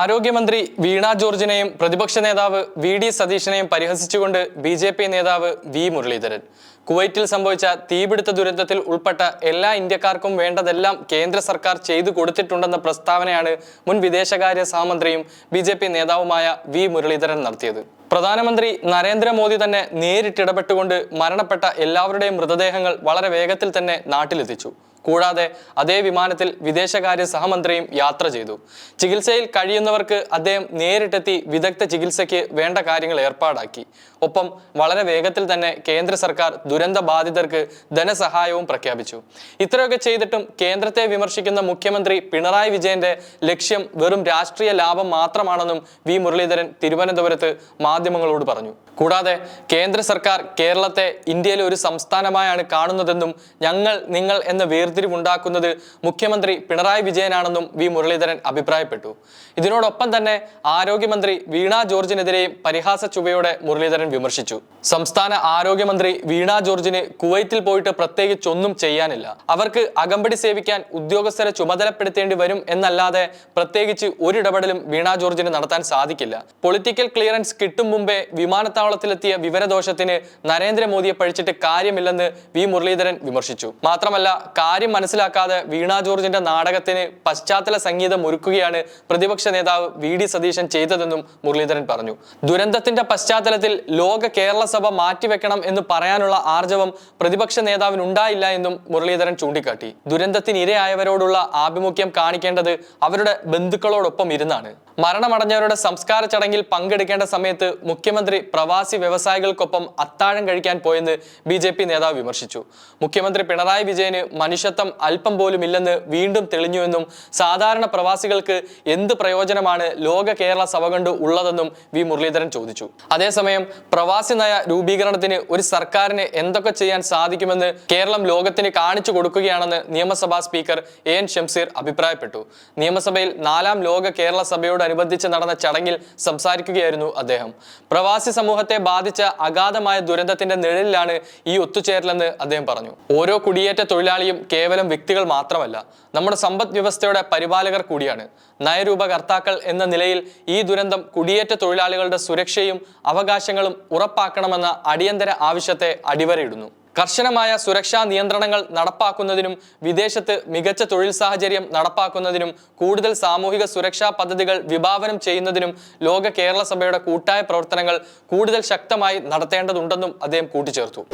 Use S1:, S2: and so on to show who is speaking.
S1: ആരോഗ്യമന്ത്രി വീണ ജോർജിനെയും പ്രതിപക്ഷ നേതാവ് വി ഡി സതീശനെയും പരിഹസിച്ചുകൊണ്ട് ബി ജെ പി നേതാവ് വി മുരളീധരൻ. കുവൈറ്റിൽ സംഭവിച്ച തീപിടുത്ത ദുരന്തത്തിൽ ഉൾപ്പെട്ട എല്ലാ ഇന്ത്യക്കാർക്കും വേണ്ടതെല്ലാം കേന്ദ്ര സർക്കാർ ചെയ്തു കൊടുത്തിട്ടുണ്ടെന്ന പ്രസ്താവനയാണ് മുൻ വിദേശകാര്യ സഹമന്ത്രിയും ബി ജെ പി നേതാവുമായ വി മുരളീധരൻ നടത്തിയത്. പ്രധാനമന്ത്രി നരേന്ദ്രമോദി തന്നെ നേരിട്ടിടപെട്ടുകൊണ്ട് മരണപ്പെട്ട എല്ലാവരുടെയും മൃതദേഹങ്ങൾ വളരെ വേഗത്തിൽ തന്നെ നാട്ടിലെത്തിച്ചു. കൂടാതെ അതേ വിമാനത്തിൽ വിദേശകാര്യ സഹമന്ത്രിയും യാത്ര ചെയ്തു. ചികിത്സയിൽ കഴിയുന്നവർക്ക് അദ്ദേഹം നേരിട്ടെത്തി വിദഗ്ധ ചികിത്സയ്ക്ക് വേണ്ട കാര്യങ്ങൾ ഏർപ്പാടാക്കി. ഒപ്പം വളരെ വേഗത്തിൽ തന്നെ കേന്ദ്ര സർക്കാർ ദുരന്ത ബാധിതർക്ക് ധനസഹായവും പ്രഖ്യാപിച്ചു. ഇത്രയൊക്കെ ചെയ്തിട്ടും കേന്ദ്രത്തെ വിമർശിക്കുന്ന മുഖ്യമന്ത്രി പിണറായി വിജയന്റെ ലക്ഷ്യം വെറും രാഷ്ട്രീയ ലാഭം മാത്രമാണെന്നും വി മുരളീധരൻ തിരുവനന്തപുരത്ത് മാധ്യമങ്ങളോട് പറഞ്ഞു. കൂടാതെ കേന്ദ്ര സർക്കാർ കേരളത്തെ ഇന്ത്യയിലെ ഒരു സംസ്ഥാനമായാണ് കാണുന്നതെന്നും ഞങ്ങൾ നിങ്ങൾ എന്ന വേർതിരിവുണ്ടാക്കുന്നത് മുഖ്യമന്ത്രി പിണറായി വിജയനാണെന്നും വി മുരളീധരൻ അഭിപ്രായപ്പെട്ടു. ഇതിനോടൊപ്പം തന്നെ ആരോഗ്യമന്ത്രി വീണ ജോർജിനെതിരെയും പരിഹാസ ചുവയോടെ മുരളീധരൻ വിമർശിച്ചു. സംസ്ഥാന ആരോഗ്യമന്ത്രി വീണ ജോർജിന് കുവൈത്തിൽ പോയിട്ട് പ്രത്യേകിച്ചൊന്നും ചെയ്യാനില്ല. അവർക്ക് അകമ്പടി സേവിക്കാൻ ഉദ്യോഗസ്ഥരെ ചുമതലപ്പെടുത്തേണ്ടി വരും എന്നല്ലാതെ പ്രത്യേകിച്ച് ഒരിടപെടലും വീണ ജോർജിന് നടത്താൻ സാധിക്കില്ല. പൊളിറ്റിക്കൽ ക്ലിയറൻസ് കിട്ടും മുമ്പേ വിമാനത്താവളത്തിലെത്തിയ വിവരദോഷത്തിന് നരേന്ദ്രമോദിയെ പഴിച്ചിട്ട് കാര്യമില്ലെന്ന് വി മുരളീധരൻ വിമർശിച്ചു. മാത്രമല്ല കാര്യം മനസ്സിലാക്കാതെ വീണ ജോർജിന്റെ നാടകത്തിന് പശ്ചാത്തല സംഗീതം ഒരുക്കുകയാണ് പ്രതിപക്ഷ നേതാവ് വി ഡി സതീശൻ ചെയ്തതെന്നും മുരളീധരൻ പറഞ്ഞു. ദുരന്തത്തിന്റെ പശ്ചാത്തലത്തിൽ ലോക കേരള സഭ മാറ്റിവെക്കണം എന്ന് പറയാനുള്ള ആർജവം പ്രതിപക്ഷ നേതാവിന് ഉണ്ടായില്ല എന്നും മുരളീധരൻ ചൂണ്ടിക്കാട്ടി. ദുരന്തത്തിന് ഇരയായവരോടുള്ള ആഭിമുഖ്യം കാണിക്കേണ്ടത് അവരുടെ ബന്ധുക്കളോടൊപ്പം ഇരുന്നാണ്. മരണമടഞ്ഞവരുടെ സംസ്കാര ചടങ്ങിൽ പങ്കെടുക്കേണ്ട സമയത്ത് മുഖ്യമന്ത്രി പ്രവാസി വ്യവസായികൾക്കൊപ്പം അത്താഴം കഴിക്കാൻ പോയെന്ന് ബി നേതാവ് വിമർശിച്ചു. മുഖ്യമന്ത്രി പിണറായി വിജയന് മനുഷ്യത്വം അല്പം പോലും ഇല്ലെന്ന് വീണ്ടും തെളിഞ്ഞുവെന്നും സാധാരണ പ്രവാസികൾക്ക് എന്ത് പ്രയോജനമാണ് ലോക കേരള സഭ കൊണ്ട് ഉള്ളതെന്നും വി മുരളീധരൻ ചോദിച്ചു. അതേസമയം പ്രവാസി നയ രൂപീകരണത്തിന് ഒരു സർക്കാരിന് എന്തൊക്കെ ചെയ്യാൻ സാധിക്കുമെന്ന് കേരളം ലോകത്തിന് കാണിച്ചു കൊടുക്കുകയാണെന്ന് നിയമസഭാ സ്പീക്കർ എ എൻ ഷംസീർ അഭിപ്രായപ്പെട്ടു. നിയമസഭയിൽ നാലാം ലോക കേരള സഭയോടനുബന്ധിച്ച് നടന്ന ചടങ്ങിൽ സംസാരിക്കുകയായിരുന്നു അദ്ദേഹം. പ്രവാസി സമൂഹത്തെ ബാധിച്ച അഗാധമായ ദുരന്തത്തിന്റെ നിഴലിലാണ് ഈ ഒത്തുചേരലെന്ന് അദ്ദേഹം പറഞ്ഞു. ഓരോ കുടിയേറ്റ തൊഴിലാളിയും കേവലം വ്യക്തികൾ മാത്രമല്ല നമ്മുടെ സമ്പദ് വ്യവസ്ഥയുടെ പരിപാലകർ കൂടിയാണ്. നയരൂപകർത്താക്കൾ എന്ന നിലയിൽ ഈ ദുരന്തം കുടിയേറ്റ തൊഴിലാളികളുടെ സുരക്ഷയും അവകാശങ്ങളും ഉറപ്പാക്കണമെന്ന അടിയന്തര ആവശ്യത്തെ അടിവരയിടുന്നു. കർശനമായ സുരക്ഷാ നിയന്ത്രണങ്ങൾ നടപ്പാക്കുന്നതിനും വിദേശത്ത് മികച്ച തൊഴിൽ സാഹചര്യം നടപ്പാക്കുന്നതിനും കൂടുതൽ സാമൂഹിക സുരക്ഷാ പദ്ധതികൾ വിഭാവനം ചെയ്യുന്നതിനും ലോക കേരള സഭയുടെ കൂട്ടായ പ്രവർത്തനങ്ങൾ കൂടുതൽ ശക്തമായി നടത്തേണ്ടതുണ്ടെന്നും അദ്ദേഹം കൂട്ടിച്ചേർത്തു.